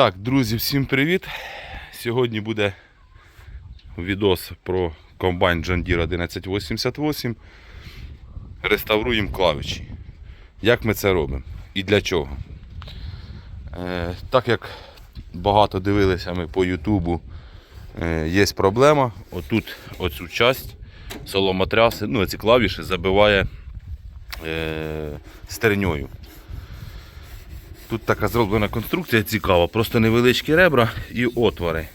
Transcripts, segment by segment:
Так, друзі, всім привіт! Сьогодні буде відос про комбайн John Deere 1188. Реставруємо клавіші. Як ми це робимо і для чого? Е, так як багато дивилися ми по Ютубу, е, є проблема. Отут оцю часть соломотряси, ну ці клавіші забиває е, стерньою. Тут така зроблена конструкція цікава, просто невеличкі ребра і отвори.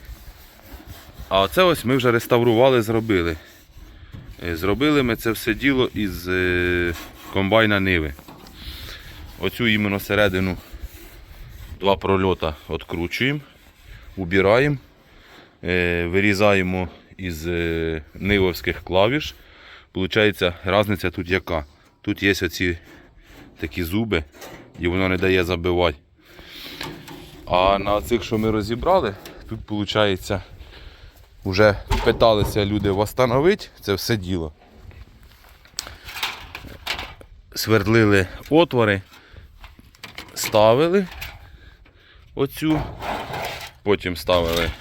А оце ось ми вже реставрували, зробили. Е, Зробили ми це все діло із е, комбайна Ниви. Оцю іменно середину два прольота відкручуємо, убираємо, е, вирізаємо із нивовських клавіш. Получається, різниця тут яка? Тут є оці такі зуби, і воно не дає забивати. А на цих, що ми розібрали, тут виходить, вже питалися люди встановити це все діло. Свердлили отвори, ставили оцю, потім ставили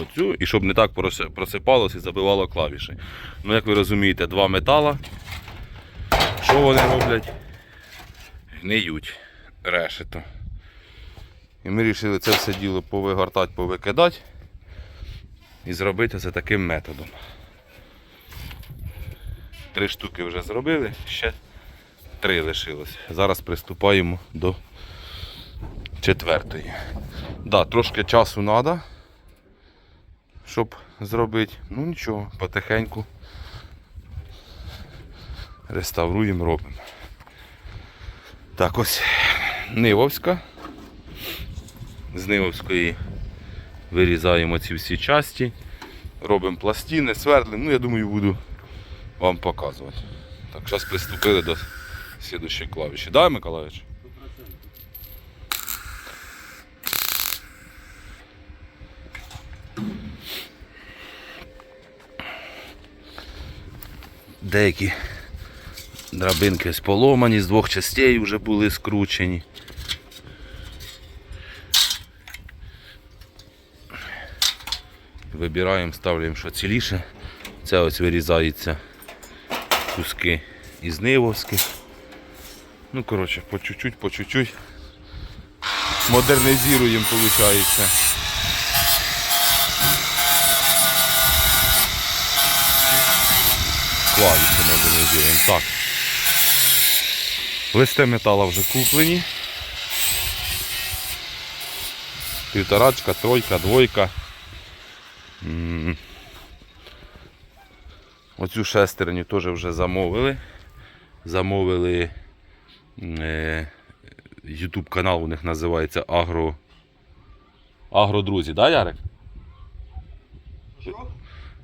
оцю, і щоб не так проси- просипалося і забивало клавіші. Ну, як ви розумієте, два метала. Що вони роблять? Гниють решето. І ми вирішили це все діло повигортати, повикидати і зробити це таким методом. Три штуки вже зробили, ще три лишилось. Зараз приступаємо до четвертої. Да, трошки часу треба, щоб зробити. Ну нічого, потихеньку реставруємо, робимо. Так, ось Нивовська. З Нивовської вирізаємо ці всі часті, робимо пластини, свердлимо. Ну, я думаю, буду вам показувати. Так, зараз приступили до слідущої клавіші. Да, Миколаївич? Деякі драбинки споломані, з двох частей вже були скручені. Вибираємо, ставляємо що ціліше. Це ось вирізаються куски із нивовських. Ну, коротше, по чуть-чуть, по чуть-чуть. Модернізуємо, виходить. Клавіші модернізуємо. Так. Листи металу вже куплені. Півторачка, тройка, двойка. Оцю шестерню теж вже замовили. Замовили е, YouTube канал у них називається Агро. Агродрузі, да, Ярик?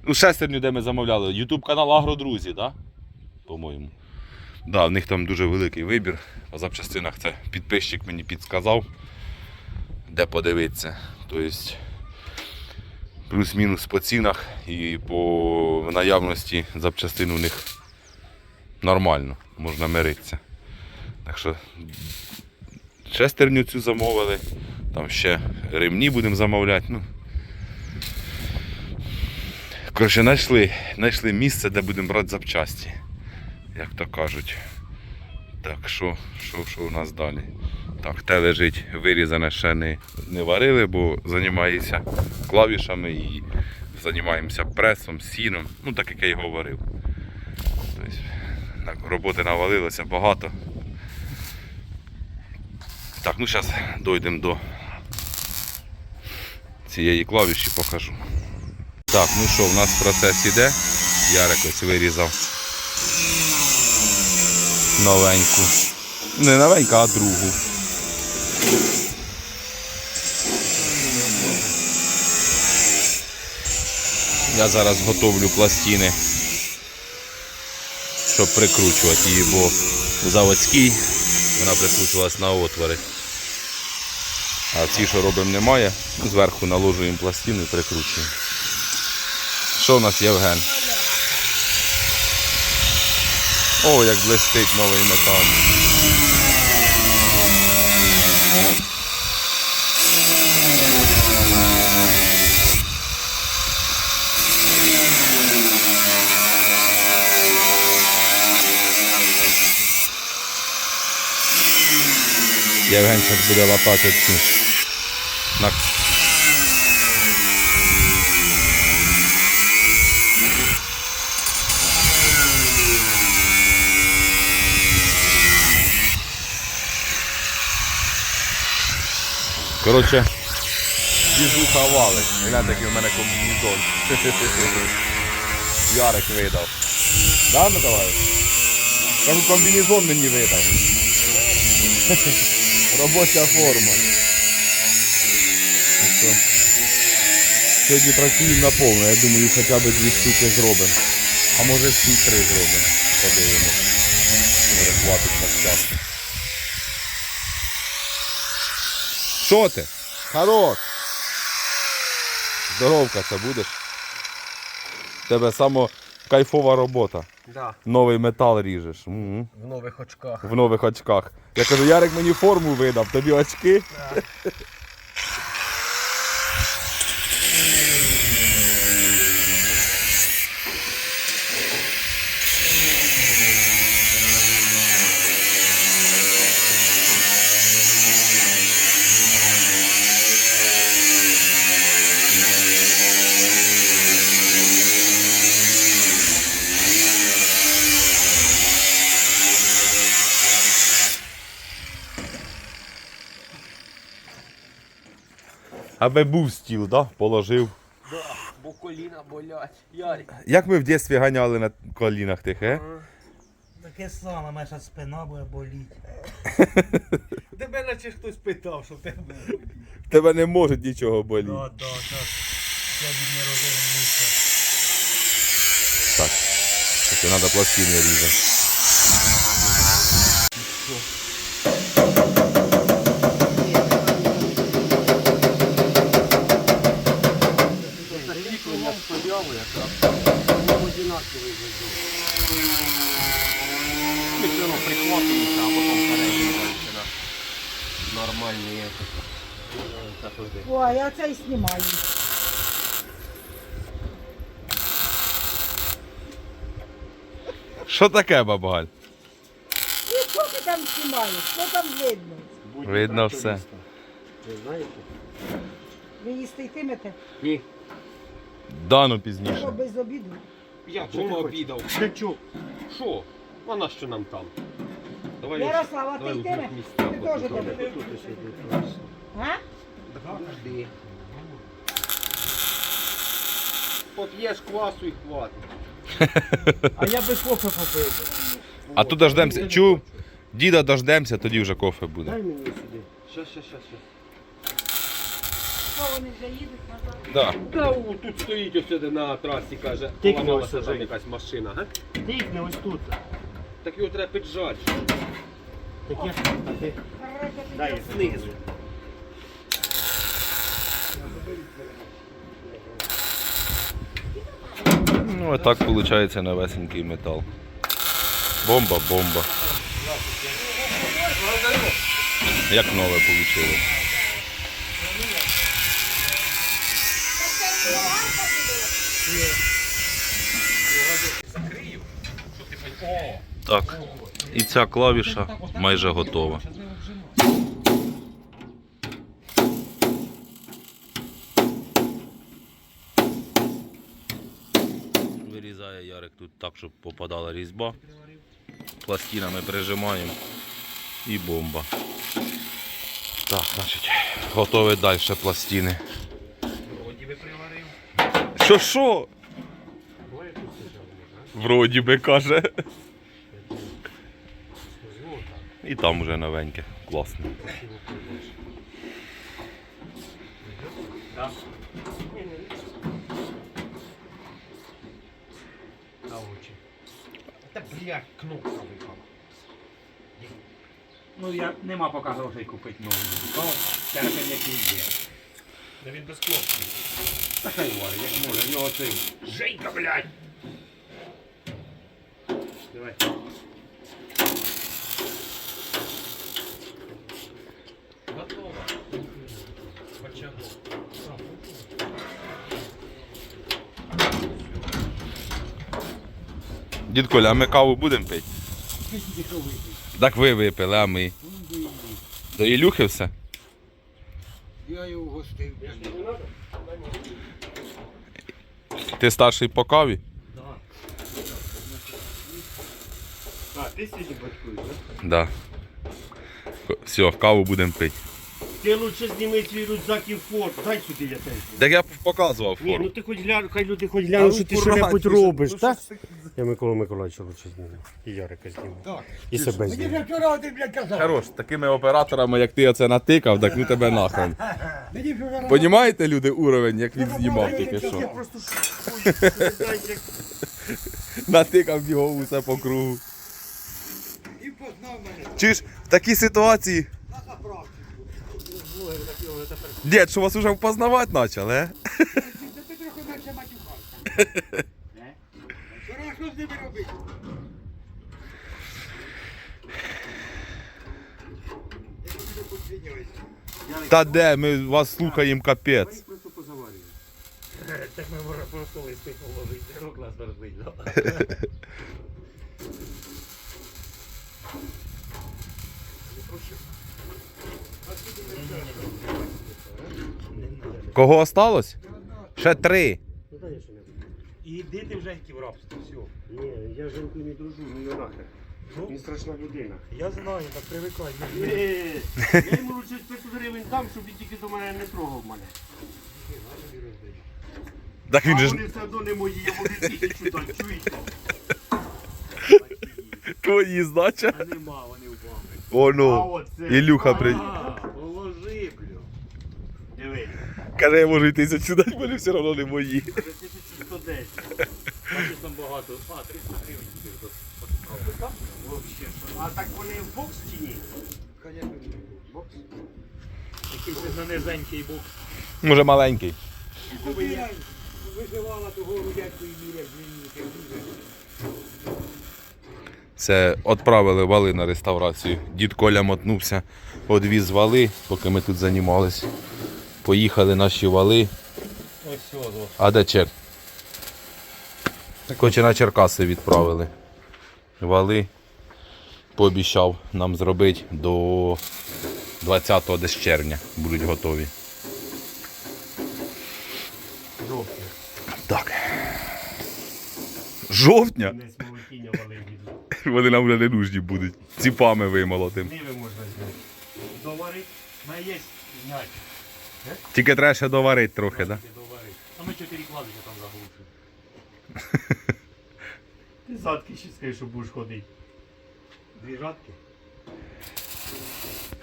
Ну, шестерню, де ми замовляли. YouTube канал Агродрузі, да? По-моєму. Да, в них там дуже великий вибір. По запчастинах це підписчик мені підсказав, де подивитися. Тобто плюс-мінус по цінах і по наявності запчастин у них нормально, можна миритися. Так що шестерню цю замовили, там ще ремні будемо замовляти. Ну. Коротше, знайшли, знайшли місце, де будемо брати запчасті, як то кажуть. Так, що, що, що у нас далі? Так, те лежить вирізане, ще не, не варили, бо займаюся клавішами і займаємося пресом, сіном, ну так як я й говорив. Тобто, так, роботи навалилося багато. Так, ну зараз дійдемо до цієї клавіші, покажу. Так, ну що, в нас процес іде. Ярик ось вирізав новеньку. Не новенька, а другу. Я зараз готовлю пластини, щоб прикручувати її, бо у заводській вона прикручувалась на отвори. А ці, що робимо, немає, зверху наложуємо пластину і прикручуємо. Що в нас Євген? О, як блистить новий метал. Євген зараз буде лопати. Коротше, біжуха вали. Гляньте, який в мене комбінезон. Ярик видав. Да, Миколаїв? Кажу, комбінезон мені видав. Робоча форма. Ну Сьогодні працюємо на повну. Я думаю, хоча б дві штуки зробимо. А може всі три зробимо. Подивимось. Хватить на час. Що ти? Хорош! Здоровка це будеш? У Тебе само кайфова робота. Да, Новий метал ріжеш. Угу. в нових очках. В нових очках. Я кажу, Ярик мені форму видав, тобі очки. Аби був стіл, да? положив. Бо коліна болять. Ярик. Як ми в дитинстві ганяли на колінах тих, е? Таке саме, менша спина буде боліти. Тебе наче хтось питав, що в тебе. В тебе не може нічого боліти. Да, да, так. Я від не розуміюся. Так. Це треба пластини різати. Воно везде. Ми все одно прихватуємося, а потім переїжджаємося на нормальні. Та туди. О, а я це і знімаю. Що таке, бабаль? І що ти там знімаєш? Що там видно? Видно все. Ви знаєте? Ви їсти йтимете? Ні. Да, ну Що без обіду? Я чому обідав? Що? Що? Вона що нам там? Давай Ярослава, ти давай Ти теж. А? Подожди. От квасу і хватить. А я би кофе попив. А тут дождемося. Чув? Діда дождемося, тоді вже кофе буде. Дай мені сюди. Щас, щас, щас, щас. Що вони вже їдуть назад? Да. Та о, тут стоїть ось сюди на трасі, каже, поламалася ось там сюди. якась машина, га? Тикни ось тут. Так його треба піджати. Таке, а ти дай Знизу. Ну, а так виходить новесенький метал. Бомба, бомба. Як нове вийшло. Так, і ця клавіша майже готова. Вирізає Ярик тут так, щоб попадала різьба. Пластинами прижимаємо і бомба. Так, значить, готові далі пластини. Що що? Вроді би каже. І там уже новеньке. Класно. Та блядь, кнопка випала. Ну я нема поки грошей купити нову. Ну, терпень який є. Та він без кнопки. Та хай варить, як може, в нього цей. Женька, блядь! Давай. Готово. Початок. Дід Коля, а ми каву будемо пити? Так ви випили, а ми. До Ілюхи все? Я його гостив. Ти старший по каві? А, ти сьогодні батькуєш, так? Да. Все, каву будемо пити. Ти лучше зніми свій рюкзак і форт. Дай сюди я теж. Так я показував Ні, ну ти хоч глянь, хай люди хоч глянуть, що ти що-небудь робиш, так? Я Микола Миколаївича лучше зніму. І Ярика зніму. Так. І себе Мені зніму. вже вчора один, блядь, казав. Хорош, такими операторами, як ти оце натикав, так ну тебе нахрен. Мені вже вчора... Понімаєте, люди, уровень, як він знімав тільки що? Натикав його усе по кругу. І познав мене. Чи ж в такій ситуації. На заправці. Дід, що вас уже впознавати почали, е? Та ти трохи менше матюхався. Вчора що з ними робити? Я тобі посвідняюся. Та де, ми вас слухаємо капець. просто позаварюємо. Так ми можемо просто листи положити, рук нас дорожить. Кого осталось? Ще три. Ну, конечно, не. І йди ти вже які в рабство, все. Ні, я з жінкою не дружу, ну його нахер. Він страшна людина. Я знаю, так привикай. Ні, я йому лучше 500 гривень дам, щоб він тільки до мене не трогав мене. Так він а же ж вони все одно не мої, я можу тисячу дати, чуєте? твої, значить. А нема, вони впали. О, А ну. оце. Ілюха при... А, Каже, я можу йти сюди, в мене все одно не мої. це 1110. Бачиш там багато. А, 300 гривень. Вообще, що? А так вони в бокс чи ні? Конечно, Бокс? Якийсь на низенький бокс. Може маленький. Людина виживала того рудятку і біля звільнити. Це відправили вали на реставрацію. Дід Коля мотнувся, одвіз вали, поки ми тут займались. Поїхали наші вали. А де чек? Хоче на Черкаси відправили. Вали пообіцяв нам зробити до 20 десь червня будуть готові. Жовтня. Так. Жовтня? Вони нам вже не нужні будуть. Ціпами вимолотим. Ниви можна зняти. Доварить. Ми є знять. Тільки треба ще доварити трохи, так? Да? А ми чотири кладики там заглушили. Ти задки ще скажеш, що будеш ходити. Дві жатки?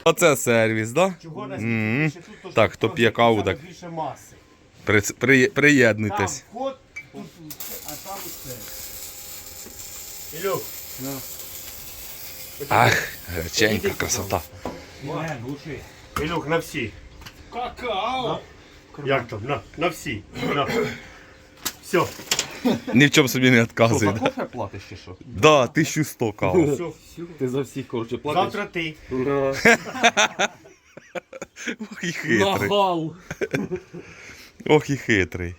Оце сервіс, так? Да? Чого на Мгм. тут, то Так, хто трохи п'є каву, так. більше маси. При, при, Там приєднуйтесь. вход, тут, а там усе. Ілюх, Ах, греченька, красота. Ілюх, на всі. Какао! Як там? На, на всі. На. Все, Ні в чому собі не відказує. Да? кофе платиш чи що? Да, 1100 кава. все. Ти за всіх, коротше, платиш. Завтра ти. Ох і хитрий. Нахал. Ох і хитрий.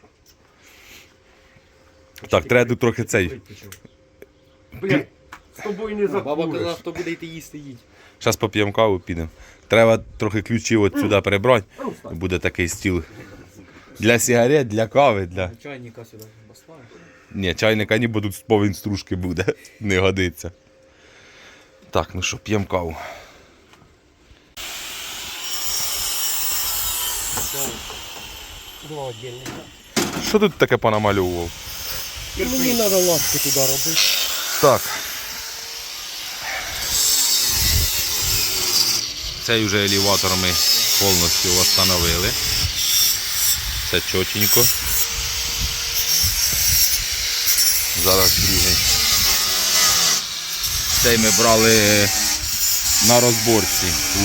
Так, треба тут трохи цей. Блядь, з тобою не Баба казала, хто буде йти їсти, їдь. Зараз поп'ємо каву, підемо. Треба трохи ключі от сюди прибрати. Буде такий стіл. Для сигарет, для кави, для. Чайника сюди поставиш. Ні, чайника ні, бо тут повинен стружки буде. Не годиться. Так, ну що, п'ємо каву. Два. Що тут таке понамальовував? Мені треба лапки туди робити. Так. Цей вже елеватор ми повністю встановили. Це чотенько. Зараз другий. Цей ми брали на розборці у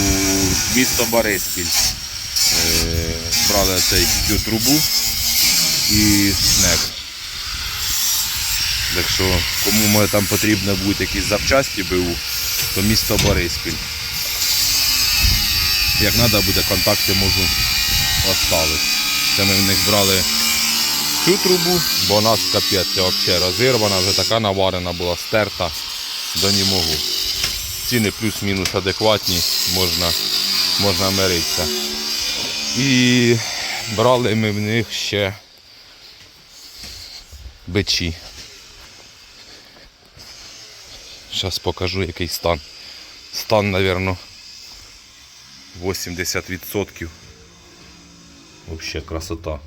місто Бориспіль. Е, Брали цей цю трубу і снег. Так що, кому там потрібно будуть якісь запчасті БУ, то місто Бориспіль. Як треба буде, контакти можу оставити. Це ми в них брали цю трубу, бо у нас капець взагалі розірвана, вже така наварена була, стерта до німогу. Ціни плюс-мінус адекватні, можна можна миритися. І брали ми в них ще бичі. Зараз покажу який стан. Стан, мабуть, 80%. Взагалі красота.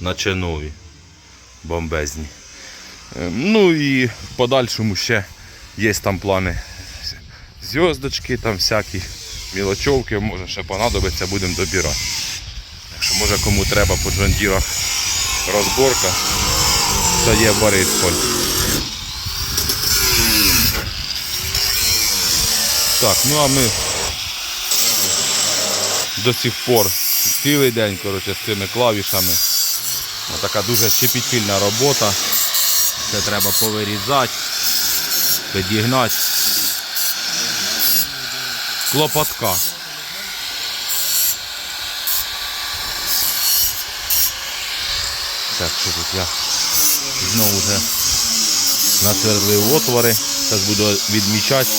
Наче нові. Бомбезні. Е, Ну і в подальшому ще є там плани зв'язочки, там всякі мілочовки, може ще понадобиться, будемо добирати. Якщо може кому треба по джондірах розборка, то є Борисполь. Так, ну а ми до сих пор цілий день коротше, з цими клавішами. Така дуже щепетільна робота. Це треба повирізати, підігнати. Клопотка. Так, що тут я знову вже насверлив отвори. Зараз буду відмічати,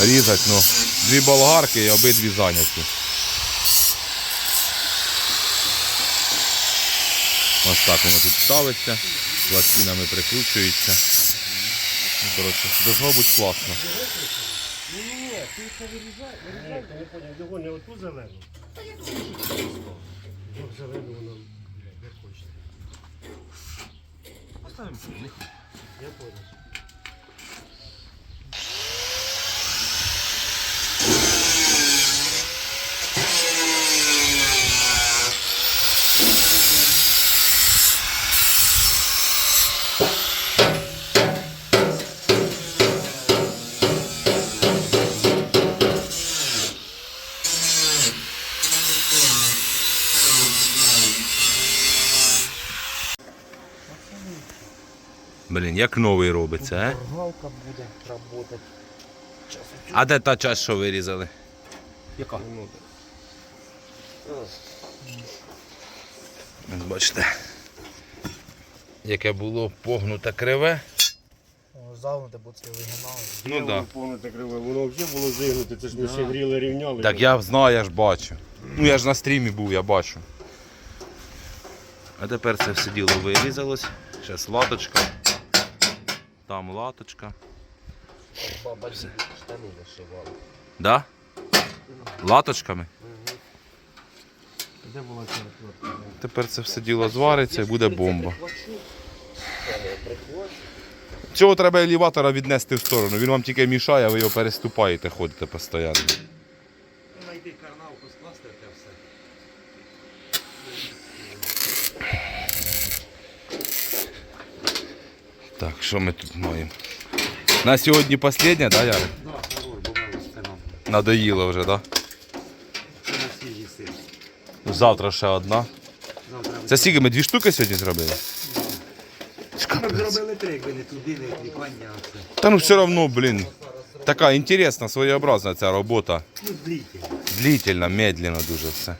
різати. Ну, дві болгарки і обидві зайняті. Ось так воно тут ставиться, пластинами прикручується. Ну, коротше, должно бути класно. Його не оту зелену. Бо зелену воно не хоче. Я понял. Блін, як новий робиться, а? Галка буде працювати. А де та часть, що вирізали? Яка? Ось Бачите. Яке було погнуте криве. Загнути, бо це оригінал. Ну так. Повне криве. Воно взагалі було зигнуте, це ж ми ще гріли рівняли. Так я знаю, я ж бачу. Ну я ж на стрімі був, я бачу. А тепер це все діло вирізалось. Зараз латочка. Там латочка. Баба штани вишивала. Да? Латочками. Де була? Тепер це все діло звариться і буде бомба. Цього треба елеватора віднести в сторону. Він вам тільки мішає, а ви його переступаєте, ходите постійно. Так, що ми тут маємо? На сьогодні остання, да, Ярик? Да, хорош, бо ми це нам. Надоїло вже, да? Це на свіжий сир. Завтра ще одна. Завтра Це скільки ми дві штуки сьогодні зробили? Ми б зробили три, якби не туди, не клікання, а це. Та ну все одно, блін. Така інтересна, своєобразна ця робота. Ну, длительно. Длительно, медленно дуже все.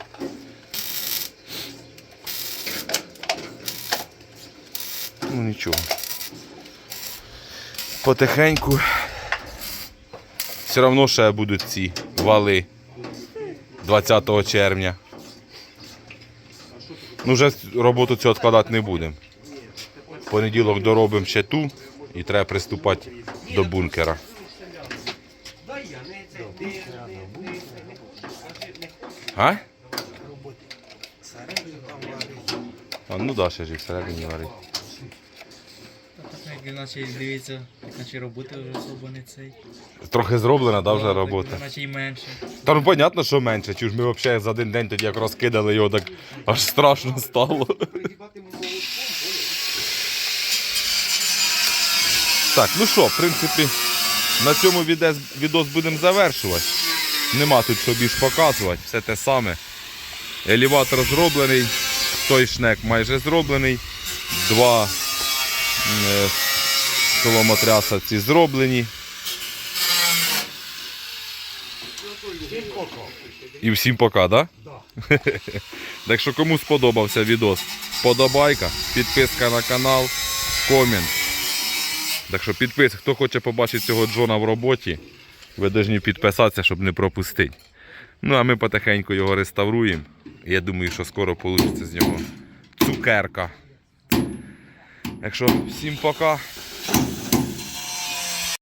Ну нічого. Потихеньку. Все одно ще будуть ці вали 20 червня. Ну вже роботу цю відкладати не будемо. Понеділок доробимо ще ту і треба приступати до бункера. А? А ну да, ще ж всередині варить. Так, іначе дивіться, так наче роботи вже особо не цей. Трохи зроблена, да, вже Так, робота. Наче й менше. Та ну понятно, що менше, чи ж ми взагалі за один день тоді як розкидали його, так аж страшно стало. Так, ну що, в принципі, на цьому відес, відос будемо завершувати. Нема тут що більш показувати, все те саме. Елеватор зроблений, той шнек майже зроблений. Два е, соломотряса ці зроблені. І всім пока, да? так що кому сподобався відос, подобайка, підписка на канал, комент. Так що підпис, хто хоче побачити цього Джона в роботі, ви повинні підписатися, щоб не пропустити. Ну, а ми потихеньку його реставруємо. Я думаю, що скоро вийде з нього цукерка. Так що, всім пока.